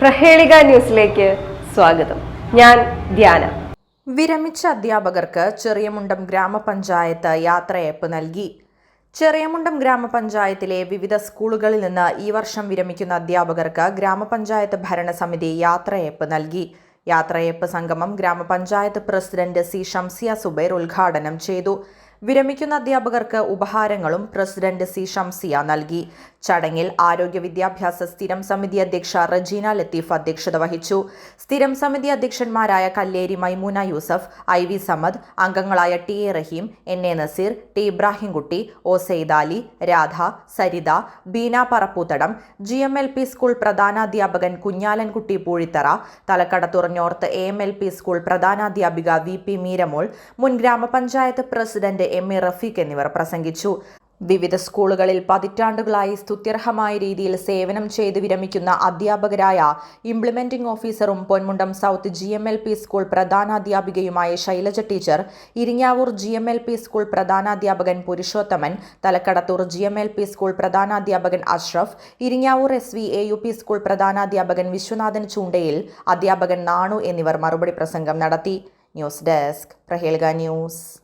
പ്രഹേളിക ന്യൂസിലേക്ക് സ്വാഗതം. ഞാൻ ധ്യാന. വിരമിച്ച അധ്യാപകർക്ക് ചെറിയമുണ്ടം ഗ്രാമപഞ്ചായത്ത് യാത്രയപ്പ് നൽകി. ചെറിയമുണ്ടം ഗ്രാമപഞ്ചായത്തിലെ വിവിധ സ്കൂളുകളിൽ നിന്ന് ഈ വർഷം വിരമിക്കുന്ന അധ്യാപകർക്ക് ഗ്രാമപഞ്ചായത്ത് ഭരണസമിതി യാത്രയപ്പ് നൽകി. യാത്രയപ്പ് സംഗമം ഗ്രാമപഞ്ചായത്ത് പ്രസിഡന്റ് സി. ഷംസിയ സുബൈർ ഉദ്ഘാടനം ചെയ്തു. വിരമിക്കുന്ന അധ്യാപകർക്ക് ഉപഹാരങ്ങളും പ്രസിഡന്റ് സി ഷംസിയ നൽകി. ചടങ്ങിൽ ആരോഗ്യ വിദ്യാഭ്യാസ സ്ഥിരം സമിതി അധ്യക്ഷ റജീന ലത്തീഫ് അധ്യക്ഷത വഹിച്ചു. സ്ഥിരം സമിതി അധ്യക്ഷന്മാരായ കല്ലേരി മൈമൂന യൂസഫ് ഐ വി സമദ് അംഗങ്ങളായ T A Rahim N A Nazeer T Ibrahimkutty O Saidali Radha Saritha Beena Parapputhadam G M L P school പ്രധാനാധ്യാപകൻ Kunhalankutty Poozhithara Thalakkadathur north A M L P school പ്രധാനാധ്യാപിക V P Meeramol മുൻ ഗ്രാമപഞ്ചായത്ത് president M A Rafeeq എന്നിവർ പ്രസംഗിച്ചു. വിവിധ സ്കൂളുകളിൽ പതിറ്റാണ്ടുകളായി സ്തുത്യർഹമായ രീതിയിൽ സേവനം ചെയ്ത് വിരമിക്കുന്ന അധ്യാപകരായ ഇംപ്ലിമെന്റിംഗ് ഓഫീസറും Ponmundam south G M L P school പ്രധാനാധ്യാപികയുമായ Shailaja teacher Iringavoor G M L P school പ്രധാനാധ്യാപകൻ Purushothaman Thalakkadathur G M L P school പ്രധാനാധ്യാപകൻ Ashraf Iringavoor S V A U P school പ്രധാനാധ്യാപകൻ Viswanathan ചൂണ്ടയിൽ അധ്യാപകൻ നാണു എന്നിവർ മറുപടി പ്രസംഗം നടത്തി. News desk പ്രഹേൽഗ news.